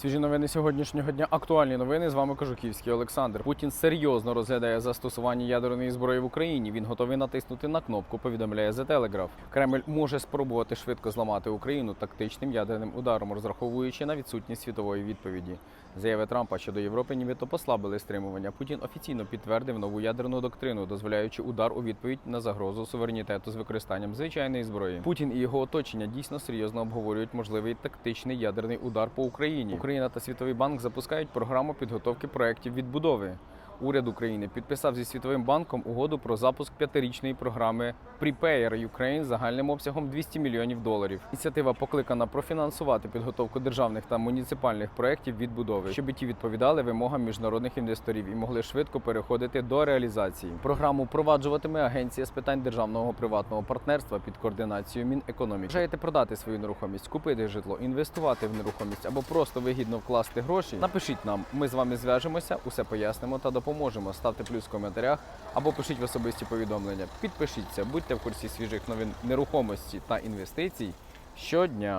Свіжі новини сьогоднішнього дня. Актуальні новини. З вами Кожуківський Олександр. Путін серйозно розглядає застосування ядерної зброї в Україні. Він готовий натиснути на кнопку. Повідомляє The Telegraph. Кремль може спробувати швидко зламати Україну тактичним ядерним ударом, розраховуючи на відсутність світової відповіді. Заяви Трампа щодо Європи нібито послабили стримування. Путін офіційно підтвердив нову ядерну доктрину, дозволяючи удар у відповідь на загрозу суверенітету з використанням звичайної зброї. Путін і його оточення дійсно серйозно обговорюють можливий тактичний ядерний удар по Україні. Україна та Світовий банк запускають програму підготовки проєктів відбудови. Уряд України підписав зі Світовим банком угоду про запуск п'ятирічної програми Prepare Ukraine загальним обсягом 200 мільйонів доларів. Ініціатива покликана профінансувати підготовку державних та муніципальних проєктів відбудови, щоб ті відповідали вимогам міжнародних інвесторів і могли швидко переходити до реалізації. Програму впроваджуватиме Агенція з питань державного приватного партнерства під координацією Мінекономіки. Бажаєте продати свою нерухомість, купити житло, інвестувати в нерухомість або просто вигідно вкласти гроші? Напишіть нам, ми з вами зв'яжемося, усе пояснимо та допоможемо. Ставте плюс в коментарях або пишіть в особисті повідомлення. Підпишіться, будьте в курсі свіжих новин нерухомості та інвестицій щодня.